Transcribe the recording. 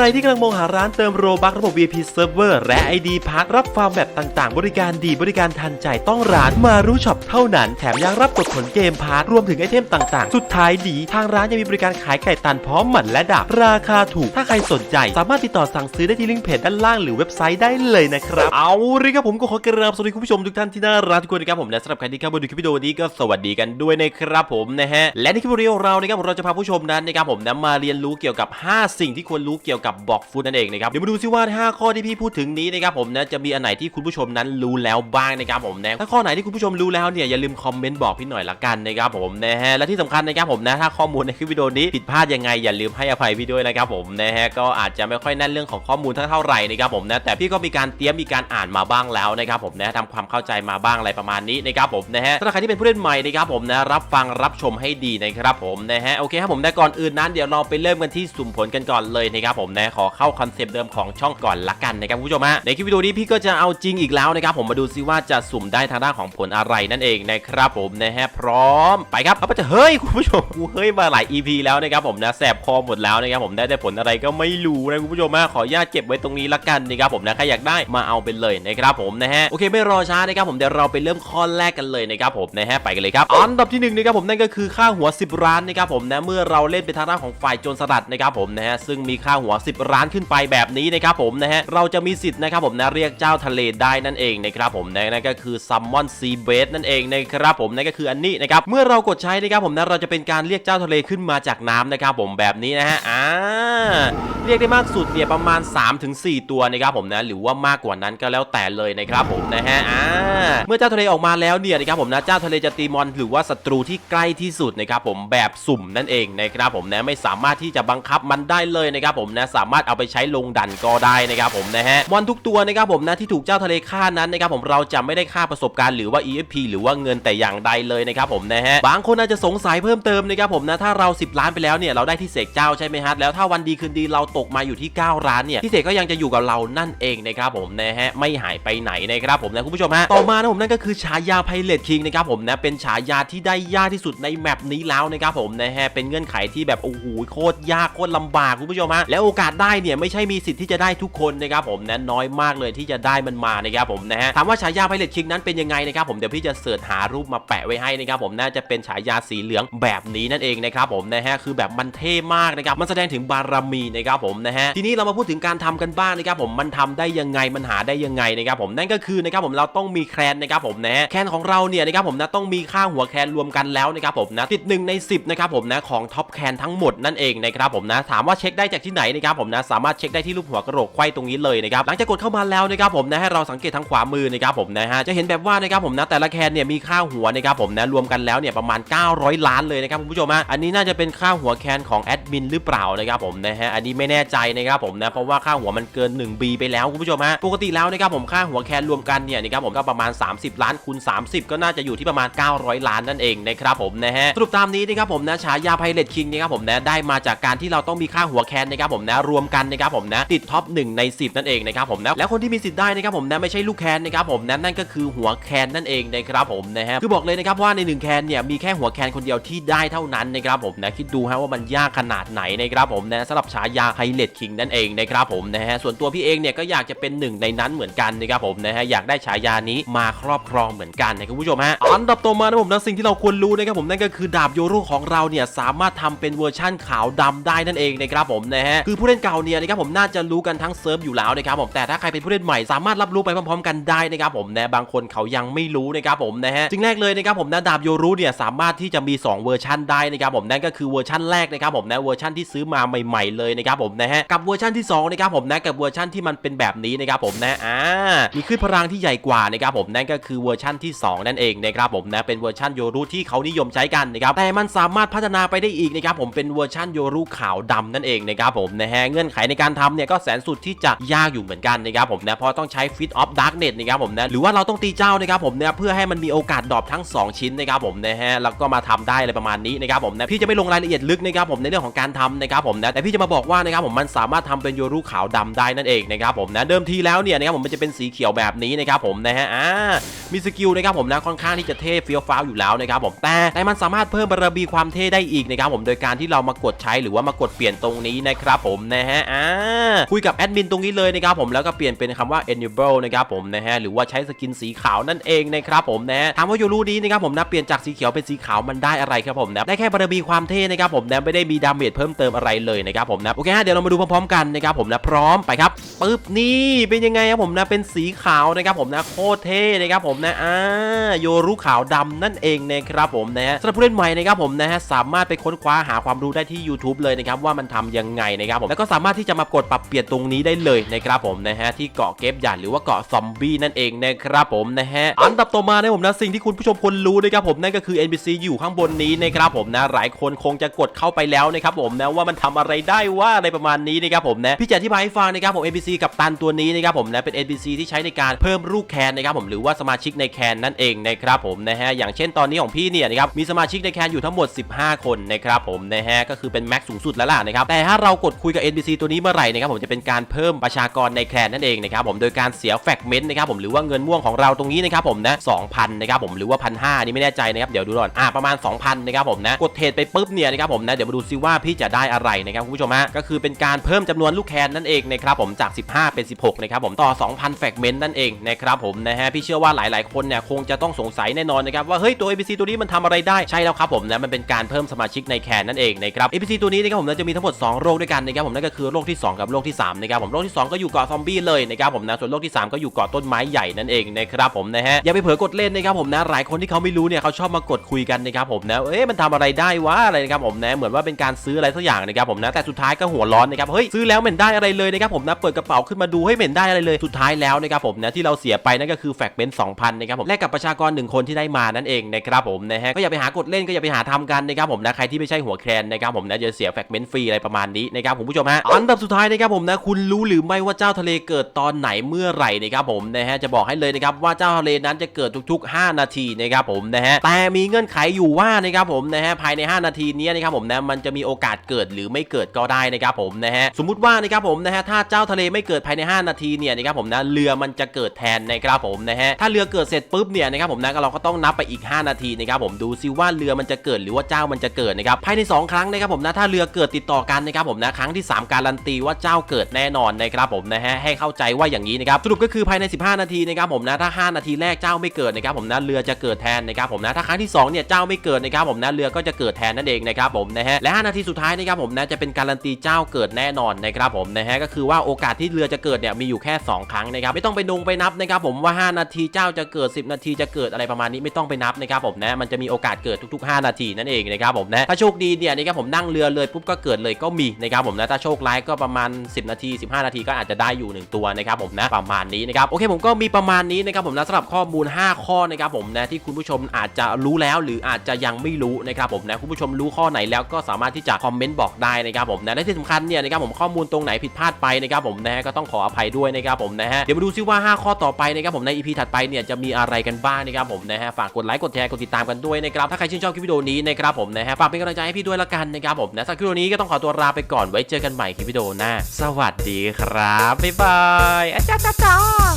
รที่กำลังมองหาร้านเติมโรบักระบบ VIP Server และ ID พักรับฟาร์มแบบต่างๆ บริการดีบริการทันใจต้องร้านมารู้ช็อปเท่านั้น แถมยังรับกดผลเกมพาร์ทรวมถึงไอเทมต่างๆ สุดท้ายดี ทางร้านยังมีบริการขายไก่ตันพร้อมหมันและดักราคาถูก ถ้าใครสนใจ สามารถติดต่อสั่งซื้อได้ที่ลิงก์เพจด้านล่างหรือเว็บไซต์ได้เลยนะครับ เอาเลยครับผมก็ขอกราบสวัสดีคุณผู้ชมทุกท่านที่น่ารักทุกคนนะครับผมและสำหรับใครที่เข้ามาดูคลิปวิดีโอนี้ก็สวัสดีกันด้วยนะครับผมนะฮะและในคลิปวิดีโอของเรานะครับผมเราจะพาผู้ชมนั้นนะครับผมนะมาเรียนรู้เกี่ยวกับ 5 สิ่งที่ควรรู้เกี่ยวกับบอกฟูดนั่นเองนะครับเดี๋ยวมาดูซิว่า 5 ข้อที่พี่พูดถึงนี้นะครับผมนะจะมีอันไหนที่คุณผู้ชมนั้นรู้แล้วบ้างนะครับผมนะถ้าข้อไหนที่คุณผู้ชมรู้แล้วเนี่ยอย่าลืมคอมเมนต์บอกพี่หน่อยละกันนะครับผมนะฮะและที่สำคัญนะครับผมนะถ้าข้อมูลในคลิปวิดีโอนี้ผิดพลาดยังไงอย่าลืมให้อภัยพี่ด้วยนะครับผมนะฮะก็อาจจะไม่ค่อยแน่นเรื่องของข้อมูลเท่าไหร่นะครับผมนะแต่พี่ก็มีการเตรียมมีการอ่านมาบ้างแล้วนะครับผมนะทำความเข้าใจมาบ้างอะไรประมาณนี้นะครับผมนะฮะสำหรับใครที่เป็นผู้เล่นใหม่นะครับผมนะรับฟังรับชมให้ดีนะครับผมนะฮะโอเคครับผมแต่ก่อนอื่นนั้นเดี๋ยวเราไปเริ่มกันที่สุ่มผลกันก่อนเลยนะครับผมนะขอเข้าคอนเซปต์เดิมของช่องก่อนละกันนะครับคุณผู้ชมฮะในคลิปวิดีโอนี้พี่ก็จะเอาจริงอีกแล้วนะครับผมมาดูซิว่าจะสุ่มได้ทางด้านของผลอะไรนั่นเองนะครับผมนะฮะพร้อมไปครับเอาไปจะเฮ้ยคุณผู้ชมกูเฮ้ยมาหลาย EP แล้วนะครับผมนะแสบคอหมดแล้วนะครับผมได้แต่ผลอะไรก็ไม่รู้นะคุณผู้ชมฮะขออนุญาตเก็บไว้ตรงนี้ละกันนะครับผมนะใครอยากได้มาเอาไปเลยนะครับผมนะฮะโอเคไม่รอช้านะครับผมเดี๋ยวเราไปเริ่มข้อแรกกันเลยนะครับผมนะฮะไปกันเลยครับอันดับที่หนึ่งนะครับผมนั่นก็คือค่าหัว 10ร้านนะครับผมนะเมื่อเราเล่นเป็นทางด้านของฝ่ายโจรสลัดนะครับผมนะฮะซึ่งมีค่าหัว10ร้านขึ้นไปแบบนี้นะครับผมนะฮะเราจะมีสิทธิ์นะครับผมนะเรียกเจ้าทะเลได้นั่นเองนะครับผมนะนั่นก็คือซัมมอนซีเบสนั่นเองนะครับผมนั่นก็คืออันนี้นะครับเมื่อเรากดใช้นะครับผมนะเราจะเป็นการเรียกเจ้าทะเลขึ้นมาจากน้ำนะครับผมแบบนี้นะฮะอ่าเรียกได้มากสุดเนี่ยประมาณ 3-4 ตัวนะครับผมนะหรือว่ามากกว่านั้นก็แล้วแต่เลยนะครับผมนะฮะอ่าเมื่อเจ้าทะเลออกมาแล้วเนี่ยนะครับผมนะเจ้าทะเลจะตีมอนหรือว่าศัตรูที่ใกล้ที่สุดนะครับผมแบบสุ่มนั่นเองนะครับผมนะไม่สามารถที่จะบังคับมันได้เลยนะครับผมนะสามารถเอาไปใช้ลงดันก็ได้นะครับผมนะฮะมอนทุกตัวนะครับผมนะที่ถูกเจ้าทะเลฆ่านั้นนะครับผมเราจะไม่ได้ค่าประสบการณ์หรือว่า EFP หรือว่าเงินแต่อย่างใดเลยนะครับผมนะฮะบางคนอาจจะสงสัยเพิ่มเติมนะครับผมนะถ้าเรา 10 ล้านไปแล้วเนี่ยเราได้ที่เสกเจ้าใช่ไหมฮะแล้วถ้าวันดีคืนดีเราตกมาอยู่ที่ 9 ล้านเนี่ยที่เสกก็ยังจะอยู่กับเรานั่นเองนะครับผมนะฮะไม่หายไปไหนนะครับผมนะคุณผู้ชมฮะต่อมานะผมนั่นก็คือฉายาไพเรตคิงนะครับผมนะเป็นฉายาที่ได้ยากที่สุดในแมปนี้แล้วนะครับผมนะฮะเป็นเงื่อนไขที่แบบโอ้โหโคตรยากโคตรลำบากคุณผู้ชมฮะแล้วโอกาสได้เนี่ยไม่ใช่มีสิทธิ์ที่จะได้ทุกคนนะครับผมนะน้อยมากเลยที่จะได้มันมานะครับผมนะฮะถามว่าฉายาไพเรตคิงนั้นเป็นยังไงนะครับผมเดี๋ยวพี่จะเสิร์ชหารูปมาแปะไว้ให้นะครับผมน่าจะเป็นฉายาสีเหลืองแบบนี้นั่นเองนะครับผมนะฮะคือแบบมันเท่มากนะครับมันแสดงถึงบารมีนะครับผมนะฮะทีนี้เรามาพูดถึงการทำกันบ้างนะครับผมมันทำได้ยังไงมันหาได้ยังไงนะครับผมนั่นก็คือนะครับผมเราต้องมีแคนนะครับผมนะแคนของเราเนี่ยนะครับผมนะต้องมีค่าหัวแคนรวมกันแล้วนะครับผมนะติดหนึ่งใน10นะครับผมนะของท็อปแคนทั้งหมดนั่นเองนะครับผมนะถามว่าเช็คได้จากที่ไหนนะครับผมนะสามารถเช็คได้ที่รูปหัวกระโหลกไขว้ตรงนี้เลยนะครับหลังจากกดเข้ามาแล้วนะครับผมนะให้เราสังเกตทางขวามือนะครับผมนะฮะจะเห็นแบบว่านะครับผมนะแต่ละแคนเนี่ยมีค่าหัวนะครับผมนะรวมกันแล้วเนี่ยประมาณ 900 ล้านเลยนะครับคุณผู้ชมฮะอันนี้น่าจะเป็นค่าหัวแคนของแอดมินหรือเปล่านะครับผมนะฮะอันนี้ไม่แน่ใจนะครับผมนะเพราะว่าค่าหัวมันเกิน 1B ไปแล้วคุณผู้ชมฮะปกติแล้วนะครับผมค่าหัวแคนรวมกันเนี่ยนะครับผมก็ประมาณ 30 ล้านคูณ30 ก็น่าจะอยู่ที่ประมาณ 900 ล้านนั่นเองนะครับผมนะฮะสรุปตามนี้นะครับผมนะฉายาไพเรตคิงนะครับผมนะได้มาจากการที่เราต้องมีค่าหัวแคนนะครับผมนะรวมกันนะครับผมนะติดท็อป1ใน 10 นั่นเองนะครับผมนะแล้วคนที่มีสิทธิ์ได้นะครับผมนะไม่ใช่ลูกแคนนะครับผมนะนั่นก็คือหัวแคนนั่นเองนะครับผมนะฮะคือบอกเลยนะครับว่าใน 1 แคนเนี่ยมีแค่หัวแคนคนเดียวที่ได้เท่านั้นนะครับผมนะคิดดูฮะว่ามันยากขนาดไหนนะครับผมนะสำหรับฉายาไพเรตคิงนั่นเองนะครับผมนะฮะส่วนตัวพี่เองเนี่ยก็อยากจะเป็นหนึ่งในนั้นเหมือนกันนะครับผมนะฮะอยากได้ฉายานี้มาครอบครองเหมือนกันนะคุณผู้ชมฮะอันดับต่อมานะผมนะสิ่งที่เราควรรู้นะครับผมนั่นก็คือดาบโยรุของเราเนี่ยสามารถทำเป็นเวอร์ชั่นขาวดำได้นั่นเองนะครับผมนะฮะคือผูู้้เล่นเก่าเนี่ยนะครับผมน่าจะรู้กันทั้งเซิร์ฟอยู่แล้วนะครับผมแต่ถ้าใครเป็นผู้เล่นใหม่สามารถรับรู้ไปพร้อมๆ กันได้นะครับผมนะบางคนเขายังไม่รู้นะครับผมนะฮะสิ่งแรกเลยนะครับผมนะดาบโยรุเนี่ยสามารถที่จะมี 2 เวอร์ชันได้นะครับผมนั่นก็คือเวอร์ชันแรกนะครับผมนะเวอร์ชันที่ซื้อมาใหม่ ๆเลยนะครับผมนะฮะกับเวอร์ชันที่2นะครับผมนะกับเวอร์ชันที่มันเป็นแบบนี้นะครับผมนะอ่ามีขึ้นพลังที่ใหญ่กว่านะครับผมนั่นก็คือเวอร์ชันที่ 2 นั่นเองนะครับผมนะเป็นเวอร์ชันโยรุที่เขานิยมใช้กันนะครับแต่มันสามารถพัฒนาไปได้อีกนะครับผมเป็นเวอร์ชันโยรุขาวดำนั่นเองนะครับผมนะฮะเงื่อนไขในการทำเนี่ยก็แสนสุดที่จะยากอยู่เหมือนกันนะครับผมนะเพราะต้องใช้ฟิตออฟดาร์กเน็ตนะครับผมนะหรือว่าเราต้องตีเจ้านะครับผมเนี่ยเพื่อให้มันมีโอกาสดรอปทั้ง 2 ชิ้นนะครับผมนะฮะแล้วก็มาทำได้อะไรประมาณนี้นะครับผมนะพี่จะไม่ลงรายละเอียดลึกนะครับผมในเรื่องของการทำนะครับผมนะแต่พี่จะมาบอกว่านะครับผมมันสามารถทำเป็นโยรุขาวดำได้นั่นเองนะครับผมนะเดิมทีแล้วเนี่ยนะครับผมมันจะเป็นสีเขียวแบบนี้นะครับผมนะฮะอ่า มีสกิลนะครับผมนะค่อนข้างที่จะเท่เฟี้ยวฟ้าวอยู่แล้วนะครับผมแต่แต่มันสามารถเพิ่มบารมีความเท่ได้อีกนะครับผมโดยการที่เรามากดใช้หรือว่ามากดเปลี่ยนตรงนี้นะครับผมนะฮะอ่าคุยกับแอดมินตรงนี้เลยนะครับผมแล้วก็เปลี่ยนเป็นคำว่า enable นะครับผมนะฮะหรือว่าใช้สกินสีขาวนั่นเองนะครับผมนะฮะถามว่าโยรูนี้นะครับผมนะเปลี่ยนจากสีเขียวเป็นสีขาวมันได้อะไรครับผมนะได้แค่บารมีความเท่นะครับผมนะไม่ได้มีดาเมจเพิ่มเติมอะไรเลยนะครับผมนะโอเคฮะเดี๋ยวเรามาดูพร้อมๆกันนะครับผมนะพร้อมไปครับปึ๊บนี่เป็นยังไงครับผมนะเป็นสีขาวนะครับผมนะโคตรเท่นะครับผมนะอ่าโยรุขาวดำนั่นเองนะครับผมนะฮะสำหรับผู้เล่นใหม่นะครับผมนะฮะสามารถไปค้นคว้าหาความรู้ได้ที่ YouTube เลยนะครับว่ามันทำยังไงนะครับผมแล้วก็สามารถที่จะมากดปรับเปลี่ยนตรงนี้ได้เลยนะครับผมนะฮะที่เกาะเก็บหยาดหรือว่าเกาะซอมบี้นั่นเองนะครับผมนะฮะอันดับต่อมานะผมนะสิ่งที่คุณผู้ชมควรรู้นะครับผมนั่นก็คือ NPC อยู่ข้างบนนี้นะครับผมนะหลายคนคงจะกดเข้าไปแล้วนะครับผมนะว่ามันทำอะไรได้ว่าอะไรประมาณนี้นะครับผมนะพี่จะอธิบายให้ฟังนะครับผม NPC กับตันตัวนี้นะครับผมนะเป็น NPC ที่ใช้ในการเพิ่มลูกแคนนะครับผมหรือว่าสมาชิกในแคนนั่นเองนะครับผมนะฮะอย่างเช่นตอนนี้ของพี่เนี่ยนะครับมีสมาชิกในแคนอยู่ทั้งหมด 15 คนนะครับผมนะฮะก็คือเป็นแม็กสูงสุดแล้วล่ะนะครับแต่ถ้าเรากดคุยกับ NPC ตัวนี้เมื่อไหร่นะครับผมจะเป็นการเพิ่มประชากรในแคนนั่นเองนะครับผมโดยการเสียแฟกเมนต์นะครับผมหรือว่าเงินม่วงของเราตรงนี้นะครับผมนะ2,000นนะครับผมหรือว่า1,500นี่ไม่แน่ใจนะครับเดี๋ยวดูก่อนอ่าประมาณ 2,000นะครับผมนะกดเทรดไปปุ๊บเนี่ยนะครับผมนะเดี๋ยวมาดูซิว่าพี่จะได้อะไรนะครับคุณผู้ชมฮะก็คือเป็นการเพิ่มจำนวนลูกแคนนั่นเองนะครับผมจาก 15 เป็น 16นะครับผมต่อ 2,000แฟกเมนต์นั่นเองนะครับผมนะฮะพี่เชื่อว่าหลายๆคนเนี่ยคงจะต้องสงสัยแน่นอนนะครับว่าเฮ้ยตัว NPC ตัวนี้มันทำอะไรได้ใช่แล้วครับผมนะมันเป็นการเพิ่มสมาชิกในแคนนั่นเองนะครับ NPC ตัวนี้นะครับผมนะจะมีทั้งหมด 2 โรคด้วยกันนะครับผมนั่นก็คือโรคที่ 2 กับโรคที่3นะครับผมโรคที่ 2 ก็อยู่เกาะซอมบี้เลยนะครับผมนะส่วนโรคที่ 3 ก็อยู่เกาะต้นไม้ใหญ่นั่นเองนะครับผมนะฮะอย่าไปเผลอกดเล่นนะครับผมนะหลายคนที่เขาไม่รู้เนี่ยเขาชอบมากดคุยกันนะครับผมนะเอ๊ะมันทำอะไรได้วะอะไรนะครับผมนะเหมือนว่าเป็นการซื้ออะไรสักอย่างนะครับผมนะแต่สุดท้ายก็หัวร้อนนะครับเฮ้ยซื้อแล้วเห็นได้อะไรเลยนะครับผมนะเปิดกระเป๋าขึ้นมาดูให้เห็นได้อะไรเลยสุดท้ายแล้วนะครับผมนะที่เราเสียไปนั่นก็คือแฟกเมนต์2,000นะครับผมแลกกับประชากรหนึ่งคนที่ได้มานั่นเองนะครับผมนะฮะก็อย่าไปหากดเล่นก็อย่าไปหาทำกันนะครับผมนะใครที่ไม่ใช่หัวแคนนะครับผมนะจะเสียแฟกเมนต์ฟรีอะไรประมาณนี้นะครับผมผู้ชมฮะอันดับสุดท้ายนะครับผมนะคุณรู้หรือไม่ว่าเจ้าทะเลเกิดตอนไหนเมื่อไหร่นะครับผมนะฮะจะบอกให้เลยนะครับว่าเจ้าทะเลนั้นจะเกิดทุก ๆ 5 นาทีนะครับผมนะฮะแต่มีเงื่อนไขอยู่ว่านะครับผมนะฮะภายใน 5 นาทีนี้นะครับผมนะมันจะมีโอกาสเกิดหรือไม่เกิดก็ได้นะครับผมนะฮะสมมุติว่านะครับผมนะฮะถ้าเจ้าทะเลไม่เกิดภายใน 5 นาทีเนี่ยนะครับผมนะเรือมันจะเกิดแทนนะครับผมนะฮะถ้าเรือเกิดเสร็จปุ๊บเนี่ยนะครับผมนะเราก็ต้องนับไปอีก 5 นาทีนะครับผมดูซิว่าเรือมันจะเกิดหรือว่าเจ้ามันจะเกิดนะครับภายใน 2 ครั้งนะครับผมนะถ้าเรือเกิดติดต่อกันนะครับผมนะครั้งที่ 3 การันตีว่าเจ้าเกิดแน่นอนนะครับผมนะฮะให้เข้าใจว่าอย่างนี้นะครับสรุปก็คือภายใน 15 นาทีนะครับผมนะถ้า 5 นาทีแรกเจ้าไม่เกิดนะครับผมนะเรือจะเกิดแทนนะครับผมนะถ้าครั้งที่2เนี่ยเจ้าไม่เกิดนะครับผมนะเรือก็จะเกิดแทนนั่นเองนะครับผมนะฮะและ 5 นาทีสุดท้ายนะครับผมนะจะเป็นการันตีเจ้าเกิดแน่นอนนะครับผมนะฮะก็คือว่าโอกาสที่เรือจะเกิดเนี่ยมีอยู่แค่ 2 ครั้งนะครับไม่ต้องไปนงไปนับนะครับผมว่า 5 นาทีเจ้าจะเกิด 10 นาทีจะเกิดอะไรประมาณนี้ไม่ต้องไปนับนะครับผมนะมันจะมีโอกาสเกิดทุก ๆ 5 นาทีนั่นเองนะครับผมนะถ้าโชคดีเนี่ยนะครับผมนั่งเรือเลยปุ๊บก็เกิดเลยก็มีนะครับผมนะถ้าโชคร้ายก็ประมาณ 10 นาที 15 นาทีก็อาจจะได้อยู่ 1 ตัวนะครับผมนะประมาณนี้นะครับโอเคผมก็มีประมาณนี้นะครับผมนะสำหรับข้อมูล 5 ข้อนะครับผมนะที่คุณผู้ชมอาจจะรู้แล้วหรืออาจจะยังไม่รู้นะครับผมนะคุณผู้ชมรู้ข้อไหนแล้วก็สามารถที่จะคอมเมนต์บอกได้นะครับผมนะและที่สำคัญเนี่ยนะครับผมข้อมูลตรงไหนผิดพลาดไปนะครับผมนะฮะก็ต้องขออภัยด้วยนะครับผมนะฮะเดี๋ยวมาดูซิว่า 5 ข้อต่อไปนะครับผมใน EP ถัดไปเนี่ยจะมีอะไรกันบ้างนะครับผมนะฮะฝากกดไลค์กดแชร์กดติดตามกันด้วยนะครับถ้าใครชื่นชอบคลิปวิดีโอนี้นะครับผมนะฮะฝากเป็นกำลังใจให้พี่ด้วยละกันนะครับผมนะสำหรับคลิปวิดีโอนี้ก็ต้องขอตัวลาไปก่อนไว้เจอกันใหม่คลิปวิดีโอหน้า สวัสดีครับบ๊ายบายอาจาจ้าจ้า